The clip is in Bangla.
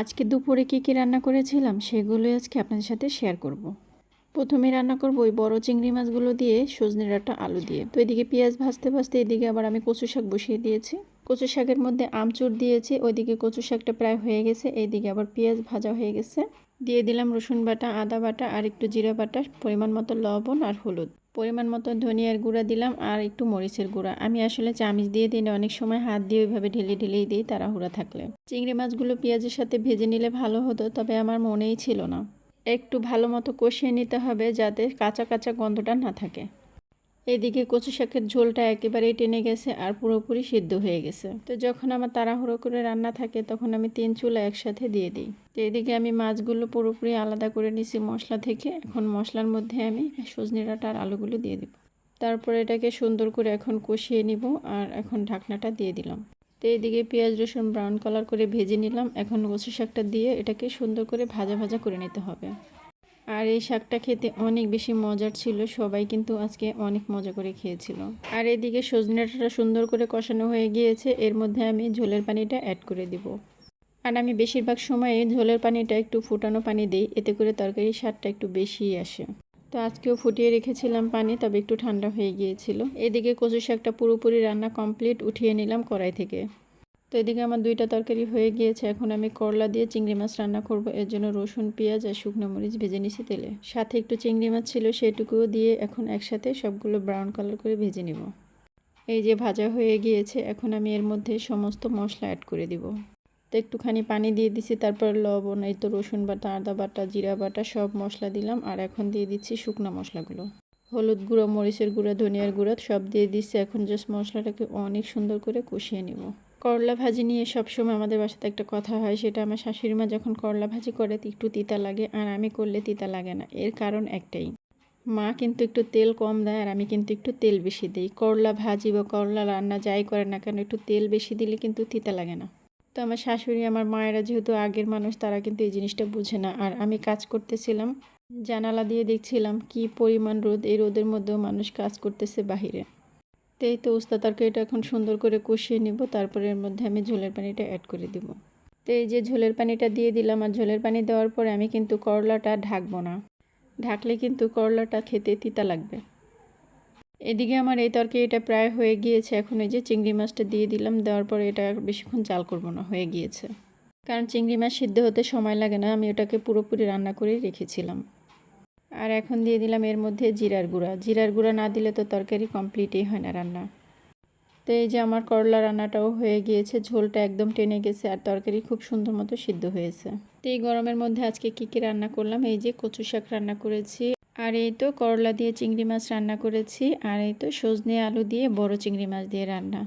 আজকে দুপুরে কী কী রান্না করেছিলাম সেগুলোই আজকে আপনাদের সাথে শেয়ার করব। প্রথমে রান্না করব ওই বড় চিংড়ি মাছগুলো দিয়ে সজনে ডাঁটা আলু দিয়ে। তো এদিকে পেঁয়াজ ভাজতে ভাজতে এদিকে আবার আমি কচু শাক বসিয়ে দিয়েছি। কচু শাকের মধ্যে আমচুর দিয়েছি, ওইদিকে কচু শাকটা প্রায় হয়ে গেছে, এইদিকে আবার পেঁয়াজ ভাজা হয়ে গেছে। দিয়ে দিলাম রসুন বাটা, আদা বাটা আর একটু জিরা বাটা, পরিমাণ মতো লবণ আর হলুদ। পরিমাণ মতো ধনিয়ার গুঁড়া দিলাম আর একটু মরিচের গুঁড়া। আমি আসলে চামিচ দিয়ে দিই না, অনেক সময় হাত দিয়ে ওইভাবে ঢেলে ঢেলেই দিই তাড়াহুড়া থাকলে। চিংড়ি মাছগুলো পেঁয়াজের সাথে ভেজে নিলে ভালো হতো, তবে আমার মনেই ছিল না। একটু ভালো মতো কষিয়ে নিতে হবে যাতে কাঁচা কাঁচা গন্ধটা না থাকে। এদিকে কচু শাকের ঝোলটা একেবারেই টেনে গেছে আর পুরোপুরি সিদ্ধ হয়ে গেছে। তো যখন আমার তাড়াহুড়ো করে রান্না থাকে, তখন আমি তিন চুলা একসাথে দিয়ে দিই। তো এদিকে আমি মাছগুলো পুরোপুরি আলাদা করে নিছি মশলা থেকে। এখন মশলার মধ্যে আমি সজনে ডাঁটা আর আলুগুলো দিয়ে দিব। তারপর এটাকে সুন্দর করে এখন কষিয়ে নিব আর এখন ঢাকনাটা দিয়ে দিলাম। তো এইদিকে পেঁয়াজ, রসুন, ব্রাউন কালার করে ভেজে নিলাম। এখন কচু শাকটা দিয়ে এটাকে সুন্দর করে ভাজা ভাজা করে নিতে হবে। আর এই শাকটা খেতে অনেক বেশি মজার ছিল, সবাই কিন্তু আজকে অনেক মজা করে খেয়েছিল। আর এদিকে সজনেটা সুন্দর করে কষানো হয়ে গিয়েছে, এর মধ্যে আমি ঝোলের পানিটা অ্যাড করে দিব। আর আমি বেশিরভাগ সময়ে ঝোলের পানিটা একটু ফুটানো পানি দিই, এতে করে তরকারির স্বাদটা একটু বেশিই আসে। তো আজকেও ফুটিয়ে রেখেছিলাম পানি, তবে একটু ঠান্ডা হয়ে গিয়েছিল। এদিকে কচু শাকটা পুরোপুরি রান্না কমপ্লিট উঠিয়ে নিলাম কড়াই থেকে। তো এদিকে আমার দুইটা তরকারি হয়ে গিয়েছে। এখন আমি করলা দিয়ে চিংড়ি মাছ রান্না করব। এর জন্য রসুন, পেঁয়াজ আর শুকনো মরিচ ভেজে নিছি তেলে। সাথে একটু চিংড়ি মাছ ছিল সেটুকুও দিয়ে এখন একসাথে সবগুলো ব্রাউন কালার করে ভেজে নিব। এই যে ভাজা হয়ে গিয়েছে, এখন আমি এর মধ্যে সমস্ত মশলা অ্যাড করে দিব। তো একটুখানি পানি দিয়ে দিছি, তারপর লবণ, এই তো রসুন বাটা, আদা বাটা, জিরা বাটা, সব মশলা দিলাম আর এখন দিয়ে দিচ্ছি শুকনো মশলাগুলো। হলুদ গুঁড়ো, মরিচের গুঁড়ো, ধনিয়ার গুঁড়ো সব দিয়ে দিচ্ছি। এখন জাস্ট মশলাটাকে অনেক সুন্দর করে কষিয়ে নিব। করলা ভাজি নিয়ে সবসময় আমাদের বাসাতে একটা কথা হয়, সেটা আমার শাশুড়ি মা যখন করলা ভাজি করে একটু তিতা লাগে, আর আমি করলে তিতা লাগে না। এর কারণ একটাই, মা কিন্তু একটু তেল কম দেয়, আর আমি কিন্তু একটু তেল বেশি দিই। করলা ভাজি বা করলা রান্না যাই করে না কেন, একটু তেল বেশি দিলে কিন্তু তিতা লাগে না। তো আমার শাশুড়ি, আমার মায়েরা যেহেতু আগের মানুষ, তারা কিন্তু এই জিনিসটা বুঝে না। আর আমি কাজ করতেছিলাম, জানালা দিয়ে দেখছিলাম কি পরিমাণ রোদ, এই রোদের মধ্যেও মানুষ কাজ করতেছে বাহিরে। তো এই তো উস্তা তরকারিটা এখন সুন্দর করে কষিয়ে নিব, তারপরে এর মধ্যে আমি ঝোলের পানিটা অ্যাড করে দিব। তো এই যে ঝোলের পানিটা দিয়ে দিলাম আর ঝোলের পানি দেওয়ার পরে আমি কিন্তু করলাটা ঢাকবো না। ঢাকলে কিন্তু করলাটা খেতে তিতা লাগবে। এদিকে আমার এই তরকারিটা প্রায় হয়ে গিয়েছে, এখন এই যে চিংড়ি মাছটা দিয়ে দিলাম, দেওয়ার পরে এটা বেশিক্ষণ চাল করব না, হয়ে গিয়েছে। কারণ চিংড়ি মাছ সিদ্ধ হতে সময় লাগে না, আমি ওটাকে পুরোপুরি রান্না করেই রেখেছিলাম। আর এখন দিয়ে দিলাম এর মধ্যে জিরার গুঁড়া। জিরার গুঁড়া না দিলে তো তরকারি কমপ্লিটই হয় না রান্না। তো এই যে আমার করলা রান্নাটাও হয়ে গিয়েছে, ঝোলটা একদম টেনে গেছে আর তরকারি খুব সুন্দর মতো সিদ্ধ হয়েছে। তো এই গরমের মধ্যে আজকে কী কী রান্না করলাম? এই যে কচু শাক রান্না করেছি, আর এই তো করলা দিয়ে চিংড়ি মাছ রান্না করেছি, আর এই তো সজনে আলু দিয়ে বড় চিংড়ি মাছ দিয়ে রান্না।